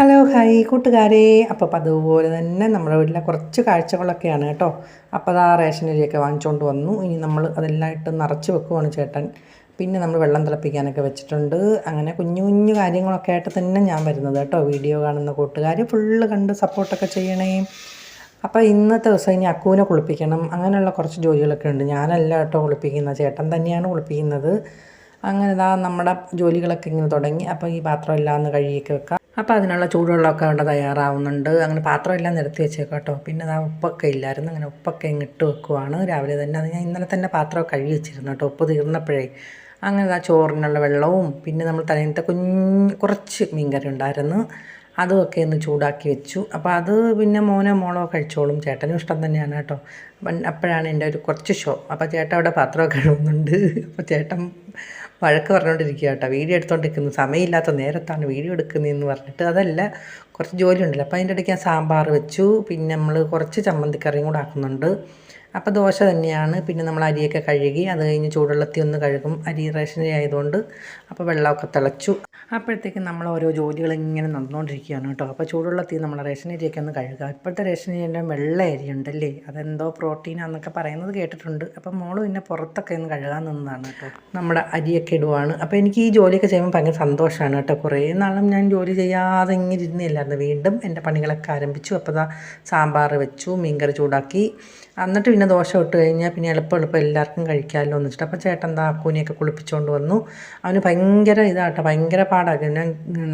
Hello hi കൂട്ടുകാരെ. അപ്പോൾ അതുപോലെ തന്നെ നമ്മുടെ വീട്ടിലെ കുറച്ച് കാഴ്ചകളൊക്കെയാണ് കേട്ടോ. അപ്പോൾ അതാ റേഷൻ അരിയൊക്കെ വാങ്ങിച്ചുകൊണ്ട് വന്നു. ഇനി നമ്മൾ അതെല്ലാം ഇട്ട് നിറച്ച് വെക്കുവാണ് ചേട്ടൻ. പിന്നെ നമ്മൾ വെള്ളം തിളപ്പിക്കാനൊക്കെ വെച്ചിട്ടുണ്ട്. അങ്ങനെ കുഞ്ഞു കുഞ്ഞു കാര്യങ്ങളൊക്കെ ആയിട്ട് തന്നെ ഞാൻ വരുന്നത് കേട്ടോ. വീഡിയോ കാണുന്ന കൂട്ടുകാർ ഫുള്ള് കണ്ട് സപ്പോർട്ടൊക്കെ ചെയ്യണേ. അപ്പോൾ ഇന്നത്തെ ദിവസം ഇനി അക്കൂനെ കുളിപ്പിക്കണം. അങ്ങനെയുള്ള കുറച്ച് ജോലികളൊക്കെ ഉണ്ട്. ഞാനല്ല കേട്ടോ കുളിപ്പിക്കുന്നത്. ചേട്ടൻ തന്നെയാണ് കുളിപ്പിക്കുന്നത്. അങ്ങനെ ഇതാ നമ്മുടെ ജോലികളൊക്കെ ഇങ്ങനെ തുടങ്ങി. അപ്പോൾ ഈ പാത്രം എല്ലാം ഒന്ന് കഴുകിയൊക്കെ വെക്കാം. അപ്പോൾ അതിനുള്ള ചൂടുവെള്ളമൊക്കെ അവിടെ തയ്യാറാവുന്നുണ്ട്. അങ്ങനെ പാത്രമെല്ലാം നിരത്തി വെച്ചേക്കാം കേട്ടോ. പിന്നെ അത് ഉപ്പൊക്കെ ഇല്ലായിരുന്നു. അങ്ങനെ ഉപ്പൊക്കെ ഇങ്ങിട്ട് വെക്കുവാണ്. രാവിലെ തന്നെ അത് ഞാൻ ഇന്നലെ തന്നെ പാത്രം കഴുകി വെച്ചിരുന്നു കേട്ടോ. ഉപ്പ് തീർന്നപ്പോഴേ. അങ്ങനെ ആ ചോറിനുള്ള വെള്ളവും പിന്നെ നമ്മൾ തലേന്നത്തെ കുഞ്ഞ് കുറച്ച് മീൻകറി ഉണ്ടായിരുന്നു. അതുമൊക്കെ ഒന്ന് ചൂടാക്കി വെച്ചു. അപ്പോൾ അത് പിന്നെ മോനോ മോളോ കഴിച്ചോളും. ചേട്ടനും ഇഷ്ടം തന്നെയാണ് കേട്ടോ. അപ്പം അപ്പോഴാണ് എന്റെ ഒരു കുറച്ച് ഷോ. അപ്പോൾ ചേട്ടൻ അവിടെ പാത്രം കഴുകുന്നുണ്ട്. അപ്പോൾ ചേട്ടൻ വഴക്ക് പറഞ്ഞുകൊണ്ടിരിക്കുക കേട്ടോ. വീഡിയോ എടുത്തുകൊണ്ടിരിക്കുന്നു സമയമില്ലാത്ത നേരത്താണ് വീഡിയോ എടുക്കുന്നതെന്ന് പറഞ്ഞിട്ട് അതല്ല കുറച്ച് ജോലി ഉണ്ടല്ലോ അപ്പോൾ അതിന്റെ ഇടയ്ക്ക് ഞാൻ സാമ്പാർ വെച്ചു. പിന്നെ നമ്മൾ കുറച്ച് ചമ്മന്തിക്കറിയും കൂടെ ആക്കുന്നുണ്ട്. അപ്പോൾ ദോശ തന്നെയാണ്. പിന്നെ നമ്മൾ അരിയൊക്കെ കഴുകി അത് കഴിഞ്ഞ് ചൂടുവെള്ളത്തിൽ ഒന്ന് കഴുകും. അരി റേഷൻ ആയതുകൊണ്ട് അപ്പോൾ വെള്ളമൊക്കെ തിളച്ചു. അപ്പോഴത്തേക്കും നമ്മൾ ഓരോ ജോലികൾ ഇങ്ങനെ നടന്നുകൊണ്ടിരിക്കുകയാണ് കേട്ടോ. അപ്പോൾ ചൂടുള്ള ചൂടുവെള്ളത്തിൽ നമ്മൾ റേഷൻ അരിയൊക്കെ ഒന്ന് കഴുകുക. ഇപ്പോഴത്തെ റേഷൻ അരിയുടെ വെള്ള അരി ഉണ്ടല്ലേ? അതെന്തോ പ്രോട്ടീനാന്നൊക്കെ പറയുന്നത് കേട്ടിട്ടുണ്ട്. അപ്പോൾ മോൾ പിന്നെ പുറത്തൊക്കെ ഒന്ന് കഴുകാൻ നിന്നതാണ് കേട്ടോ. നമ്മുടെ അരിയൊക്കെ ഇടുവാണ്. അപ്പോൾ എനിക്ക് ഈ ജോലിയൊക്കെ ചെയ്യുമ്പോൾ ഭയങ്കര സന്തോഷമാണ് കേട്ടോ. കുറേ നാളും ഞാൻ ജോലി ചെയ്യാതെ ഇങ്ങനെ ഇരുന്നില്ലായിരുന്നു വീണ്ടും എന്റെ പണികളൊക്കെ ആരംഭിച്ചു. അപ്പോൾ ദാ സാമ്പാർ വെച്ചു മീൻകറി ചൂടാക്കി. എന്നിട്ട് പിന്നെ ദോശ ഇട്ട് കഴിഞ്ഞാൽ പിന്നെ എളുപ്പം എളുപ്പം എല്ലാവർക്കും കഴിക്കാമല്ലോ എന്ന് വെച്ചിട്ട്. അപ്പോൾ ചേട്ടൻ എന്താ അക്കൂനെയൊക്കെ കുളിപ്പിച്ചുകൊണ്ട് വന്നു. അവന് ഭയങ്കര ഇതാട്ടോ ഭയങ്കര പാടാണ് പിന്നെ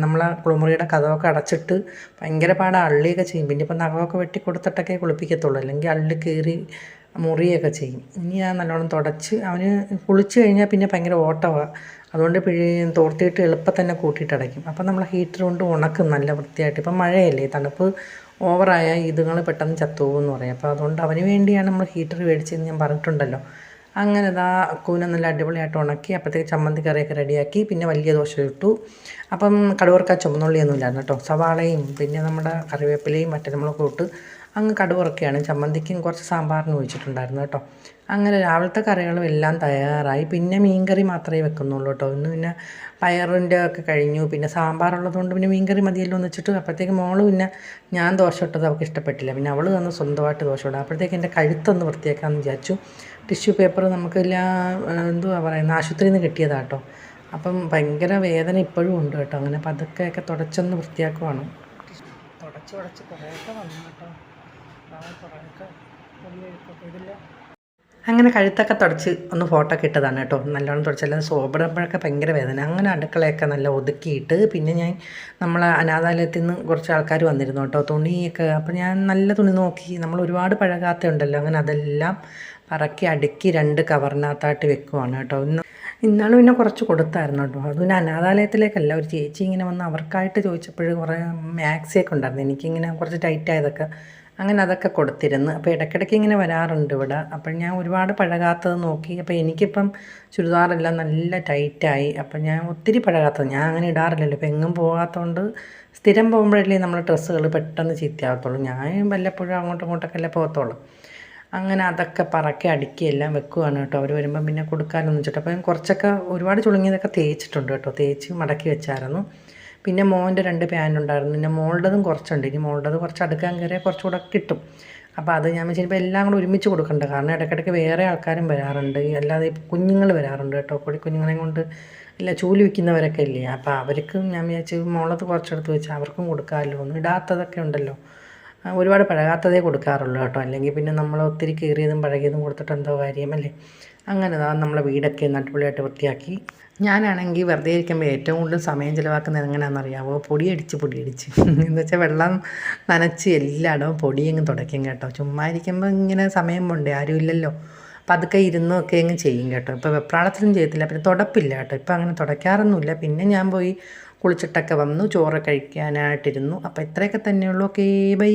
നമ്മളെ കുളിമുറിയുടെ കഥമൊക്കെ അടച്ചിട്ട് ഭയങ്കര പാടാണ് അള്ളിയൊക്കെ ചെയ്യും. പിന്നെ ഇപ്പം നഖമൊക്കെ വെട്ടി കൊടുത്തിട്ടൊക്കെ കുളിപ്പിക്കത്തുള്ളൂ. അല്ലെങ്കിൽ അള്ളി കീറി മുറിയൊക്കെ ചെയ്യും. ഇനി ഞാൻ നല്ലോണം തുടച്ച് അവന് കുളിച്ച് കഴിഞ്ഞാൽ പിന്നെ ഭയങ്കര ഓട്ടമാണ് അതുകൊണ്ട് പിഴി തോർത്തിയിട്ട് എളുപ്പം തന്നെ കൂട്ടിയിട്ടടയ്ക്കും അപ്പം നമ്മൾ ഹീറ്റർ കൊണ്ട് ഉണക്കും നല്ല വൃത്തിയായിട്ട്. ഇപ്പം മഴയല്ലേ. തണുപ്പ് ഓവറായ ഇതുങ്ങൾ പെട്ടെന്ന് ചത്തുപോകുമെന്ന് പറയും. അപ്പോൾ അതുകൊണ്ട് അവന് വേണ്ടിയാണ് നമ്മൾ ഹീറ്റർ മേടിച്ചതെന്ന് ഞാൻ പറഞ്ഞിട്ടുണ്ടല്ലോ. അങ്ങനെ ഇതാ കൂന നല്ല അടിപൊളിയായിട്ട് ഉണക്കി അപ്പോഴത്തേക്ക് ചമ്മന്തി കറിയൊക്കെ റെഡിയാക്കി പിന്നെ വലിയ ദോശ ഇട്ടു അപ്പം കടുവർക്കാ ചുമന്നുള്ളിയൊന്നും ഇല്ലായിരുന്നു കേട്ടോ. സവാളയും പിന്നെ നമ്മുടെ കറിവേപ്പിലയും മറ്റേ നമ്മളൊക്കെ ഇട്ട് അങ്ങ് കടുവറക്കുകയാണ്. ചമ്മന്തിക്കും കുറച്ച് സാമ്പാറിന് ഒഴിച്ചിട്ടുണ്ടായിരുന്നു കേട്ടോ. അങ്ങനെ രാവിലത്തെ കറികളും എല്ലാം തയ്യാറായി. പിന്നെ മീൻകറി മാത്രമേ വെക്കുന്നുള്ളൂ കേട്ടോ. ഇന്ന് പിന്നെ പയറിന്റെ ഒക്കെ കഴിഞ്ഞു. പിന്നെ സാമ്പാറുള്ളതുകൊണ്ട് പിന്നെ മീൻകറി മതിയല്ലോ എന്ന് വെച്ചിട്ട് അപ്പോഴത്തേക്ക് മോൾ പിന്നെ ഞാൻ ദോശ ഇട്ടത് അവൾക്ക് ഇഷ്ടപ്പെട്ടില്ല. പിന്നെ അവൾ തന്നെ സ്വന്തമായിട്ട് ദോശ ഇടാം അപ്പോഴത്തേക്ക് എന്റെ കഴുത്തൊന്ന് വൃത്തിയാക്കാമെന്ന് വിചാരിച്ചു. ടിഷ്യൂ പേപ്പർ നമുക്ക് എല്ലാ എന്തുവാ പറയുന്നത് ആശുപത്രിയിൽ നിന്ന് കിട്ടിയതാണ് കേട്ടോ. അപ്പം ഭയങ്കര വേദന ഇപ്പോഴും ഉണ്ട് കേട്ടോ. അങ്ങനെ പതുക്കെയൊക്കെ തുടച്ചൊന്ന് വൃത്തിയാക്കുവാണ്. തുടച്ച് തുടച്ച് കുറേയൊക്കെ വന്നു കേട്ടോ. അങ്ങനെ കഴുത്തൊക്കെ തുടച്ച് ഒന്ന് ഫോട്ടോ ഒക്കെ ഇട്ടതാണ് കേട്ടോ. നല്ലോണം തുടച്ചല്ല സോപ്പിടുമ്പോഴൊക്കെ ഭയങ്കര വേദന. അങ്ങനെ അടുക്കളയൊക്കെ നല്ല ഒതുക്കിയിട്ട് പിന്നെ ഞാൻ നമ്മളെ അനാഥാലയത്തിൽ നിന്ന് കുറച്ച് ആൾക്കാർ വന്നിരുന്നു കേട്ടോ തുണിയൊക്കെ. അപ്പോൾ ഞാൻ നല്ല തുണി നോക്കി. നമ്മൾ ഒരുപാട് പഴകാത്ത ഉണ്ടല്ലോ അങ്ങനെ അതെല്ലാം പറക്കി അടുക്കി രണ്ട് കവറിനകത്തായിട്ട് വെക്കുവാണ് കേട്ടോ. ഇന്ന് ഇന്നാൾ പിന്നെ കുറച്ച് കൊടുത്തായിരുന്നു കേട്ടോ. അത് പിന്നെ അനാഥാലയത്തിലേക്കല്ല ഒരു ചേച്ചി ഇങ്ങനെ വന്ന് അവർക്കായിട്ട് ചോദിച്ചപ്പോഴും കുറേ മാക്സിയൊക്കെ ഉണ്ടായിരുന്നു. എനിക്കിങ്ങനെ കുറച്ച് ടൈറ്റ് ആയതൊക്കെ അങ്ങനെ അതൊക്കെ കൊടുത്തിരുന്നു. അപ്പോൾ ഇടയ്ക്കിടയ്ക്ക് ഇങ്ങനെ വരാറുണ്ട് ഇവിടെ. അപ്പോൾ ഞാൻ ഒരുപാട് പഴകാത്തത് നോക്കി. അപ്പോൾ എനിക്കിപ്പം ചുരിദാറെല്ലാം നല്ല ടൈറ്റായി. അപ്പോൾ ഞാൻ ഒത്തിരി പഴകാത്തത്. ഞാൻ അങ്ങനെ ഇടാറില്ലല്ലോ. ഇപ്പോൾ എങ്ങും പോകാത്തതുകൊണ്ട് സ്ഥിരം പോകുമ്പോഴല്ലേ നമ്മൾ ഡ്രസ്സുകൾ പെട്ടെന്ന് ചീത്തയാകത്തുള്ളൂ ഞാൻ വല്ലപ്പോഴും അങ്ങോട്ടും ഇങ്ങോട്ടൊക്കെ അല്ലേ പോകത്തുള്ളൂ. അങ്ങനെ അതൊക്കെ പറക്കി അടുക്കി എല്ലാം വെക്കുവാണ് കേട്ടോ. അവർ വരുമ്പം പിന്നെ കൊടുക്കാനൊന്നും വെച്ചിട്ട് അപ്പം കുറച്ചൊക്കെ ഒരുപാട് ചുളുങ്ങിയതൊക്കെ തേച്ചിട്ടുണ്ട് കേട്ടോ. തേച്ച് മടക്കി വെച്ചായിരുന്നു. പിന്നെ മോന്റെ രണ്ട് പാന്റ് ഉണ്ടായിരുന്നു. പിന്നെ മോളുടേതും കുറച്ചുണ്ട്. ഇനി മോളുടേത് കുറച്ച് അടുക്കാൻ കയറിയാൽ കുറച്ചുകൂടെ കിട്ടും. അപ്പോൾ അത് ഞാൻ വെച്ചിപ്പോൾ എല്ലാം കൂടെ ഒരുമിച്ച് കൊടുക്കണ്ട. കാരണം ഇടയ്ക്കിടയ്ക്ക് വേറെ ആൾക്കാരും വരാറുണ്ട്. അല്ലാതെ കുഞ്ഞുങ്ങൾ വരാറുണ്ട് കേട്ടോ. കൊടി കുഞ്ഞുങ്ങളെ കൊണ്ട് ഇല്ല ചൂൽ വിൽക്കുന്നവരൊക്കെ ഇല്ലേ? അപ്പോൾ അവർക്കും ഞാൻ വിചാരിച്ചു മോളത് കുറച്ചെടുത്ത് വെച്ച് അവർക്കും കൊടുക്കാമല്ലോ ഒന്നും ഇടാത്തതൊക്കെ ഉണ്ടല്ലോ. ഒരുപാട് പഴകാത്തതേ കൊടുക്കാറുള്ളൂ കേട്ടോ. അല്ലെങ്കിൽ പിന്നെ നമ്മൾ ഒത്തിരി കീറിയതും പഴകിയതും കൊടുത്തിട്ട് എന്തോ കാര്യമല്ലേ അങ്ങനെ നമ്മളെ വീടൊക്കെ നട്ടുപൊളിയായിട്ട് വൃത്തിയാക്കി. ഞാനാണെങ്കിൽ വെറുതെ ഇരിക്കുമ്പോൾ ഏറ്റവും കൂടുതൽ സമയം ചിലവാക്കുന്നത് എങ്ങനെയാണെന്ന് അറിയാമോ പൊടിയടിച്ച് പൊടിയടിച്ച്. എന്ന് വെച്ചാൽ വെള്ളം നനച്ച് എല്ലായിടവും പൊടിയങ്ങ് തുടയ്ക്കും കേട്ടോ. ചുമ്മാ ഇരിക്കുമ്പോൾ ഇങ്ങനെ സമയം പോണ്ടേ? ആരും ഇല്ലല്ലോ. അതൊക്കെ ഇരുന്നൊക്കെ അങ്ങ് ചെയ്യും കേട്ടോ. ഇപ്പോൾ വെപ്രാളത്തിലും ചെയ്യത്തില്ല. പിന്നെ തുടപ്പില്ല കേട്ടോ. ഇപ്പം അങ്ങനെ തുടയ്ക്കാറൊന്നുമില്ല. പിന്നെ ഞാൻ പോയി കുളിച്ചിട്ടൊക്കെ വന്നു. ചോറ് കഴിക്കാനായിട്ടിരുന്നു. അപ്പോൾ ഇത്രയൊക്കെ തന്നെയുള്ളൂ. Okay bye.